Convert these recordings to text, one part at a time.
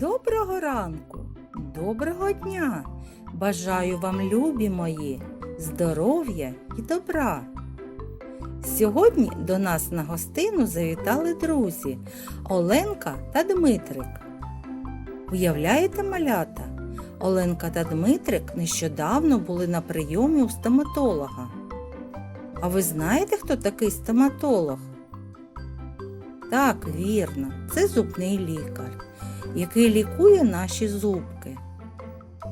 Доброго ранку, доброго дня! Бажаю вам, любі мої, здоров'я і добра. Сьогодні до нас на гостину завітали друзі Оленка та Дмитрик. Уявляєте, малята? Оленка та Дмитрик нещодавно були на прийомі у стоматолога. А ви знаєте, хто такий стоматолог? Так, вірно, це зубний лікар, який лікує наші зубки.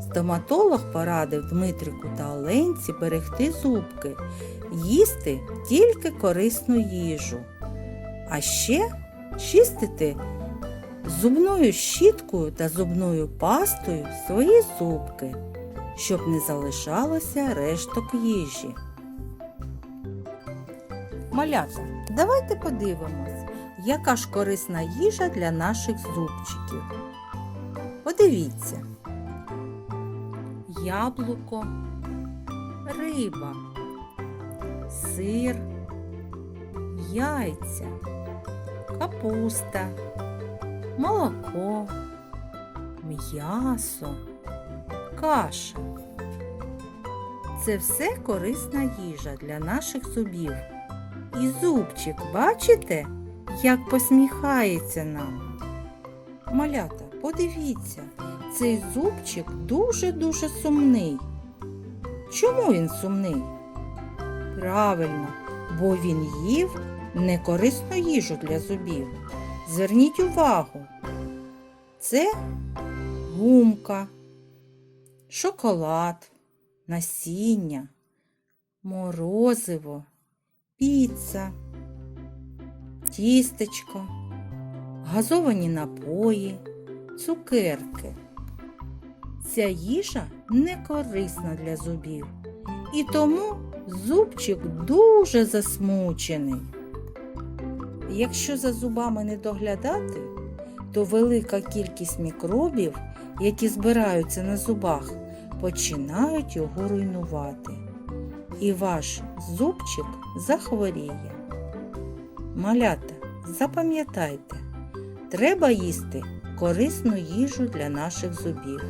Стоматолог порадив Дмитрику та Оленці берегти зубки, їсти тільки корисну їжу, а ще чистити зубною щіткою та зубною пастою свої зубки, щоб не залишалося решток їжі. Малята, давайте подивимось, яка ж корисна їжа для наших зубчиків. Подивіться. Яблуко, риба, сир, яйця, капуста, молоко, м'ясо, каша. Це все корисна їжа для наших зубів. І зубчик, бачите, як посміхається нам? Малята, подивіться, цей зубчик дуже-дуже сумний. Чому він сумний? Правильно, бо він їв некорисну їжу для зубів. Зверніть увагу. Це гумка, шоколад, насіння, морозиво, піца, тістечко, газовані напої, цукерки. Ця їжа не корисна для зубів, і тому зубчик дуже засмучений. Якщо за зубами не доглядати, то велика кількість мікробів, які збираються на зубах, починають його руйнувати. І ваш зубчик захворіє. Малята, запам'ятайте, треба їсти корисну їжу для наших зубів,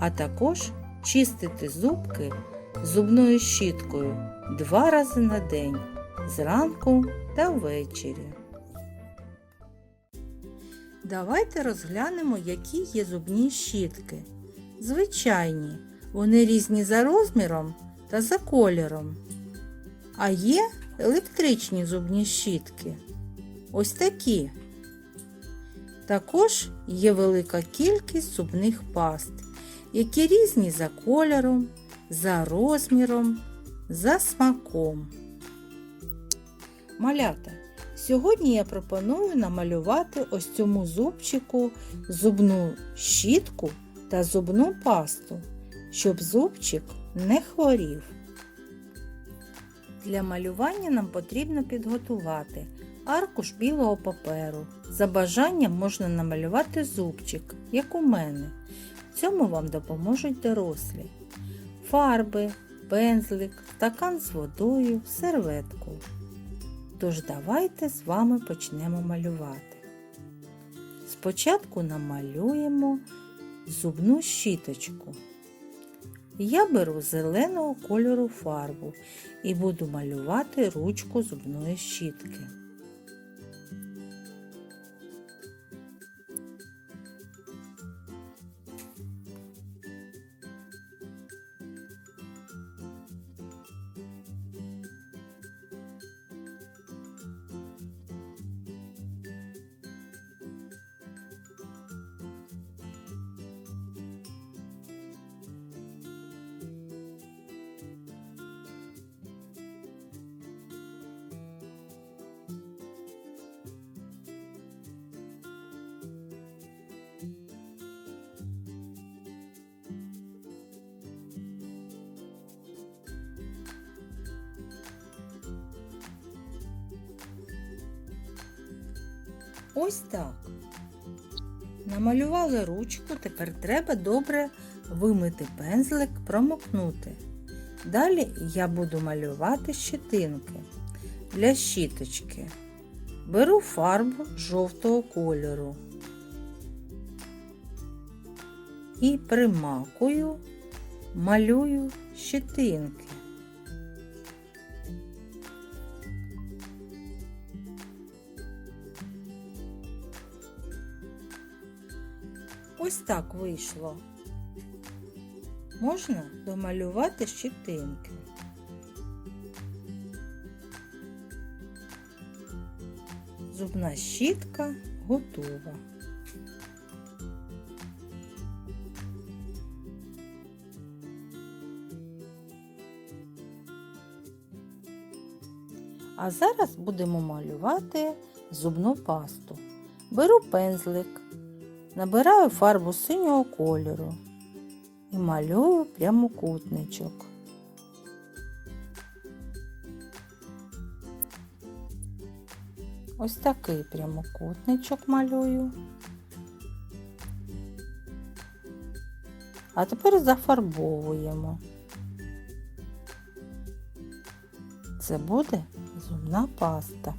а також чистити зубки зубною щіткою два рази на день зранку та ввечері. Давайте розглянемо, які є зубні щітки. Звичайні, вони різні за розміром та за кольором. А є електричні зубні щітки. Ось такі. Також є велика кількість зубних паст, які різні за кольором, за розміром, за смаком. Малята, сьогодні я пропоную намалювати ось цьому зубчику зубну щітку та зубну пасту, щоб зубчик не хворів. Для малювання нам потрібно підготувати аркуш білого паперу. За бажанням можна намалювати зубчик, як у мене. В цьому вам допоможуть дорослі. Фарби, пензлик, стакан з водою, серветку. Тож давайте з вами почнемо малювати. Спочатку намалюємо зубну щіточку. Я беру зеленого кольору фарбу і буду малювати ручку зубної щітки. Ось так. Намалювали ручку, тепер треба добре вимити пензлик, промокнути. Далі я буду малювати щетинки для щіточки. Беру фарбу жовтого кольору. і примакую, малюю щетинки. Ось так вийшло. Можна домалювати щетинки. Зубна щітка готова. А зараз будемо малювати зубну пасту. Беру пензлик, набираю фарбу синього кольору і малюю прямокутничок. Ось такий прямокутничок малюю. А тепер зафарбовуємо. Це буде зубна паста.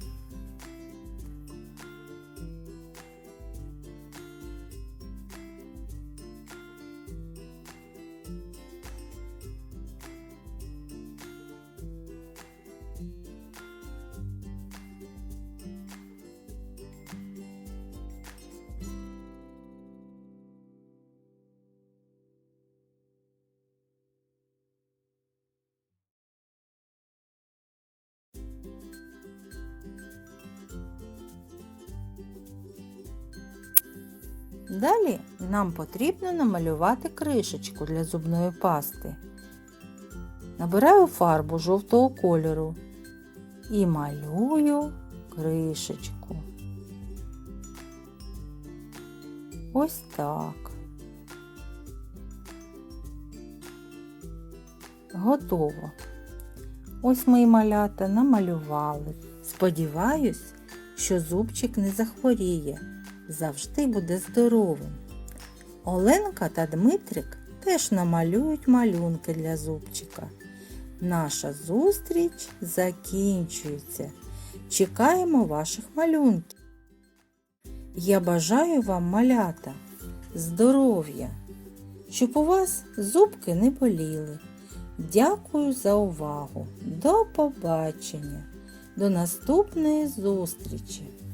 Далі нам потрібно намалювати кришечку для зубної пасти. Набираю фарбу жовтого кольору і малюю кришечку. Ось так. Готово. Ось мої малята намалювали. Сподіваюсь, що зубчик не захворіє завжди буде здоровим. Оленка та Дмитрик теж намалюють малюнки для зубчика. Наша зустріч закінчується. Чекаємо ваших малюнків. Я бажаю вам малята, здоров'я, щоб у вас зубки не боліли. Дякую за увагу. До побачення. До наступної зустрічі!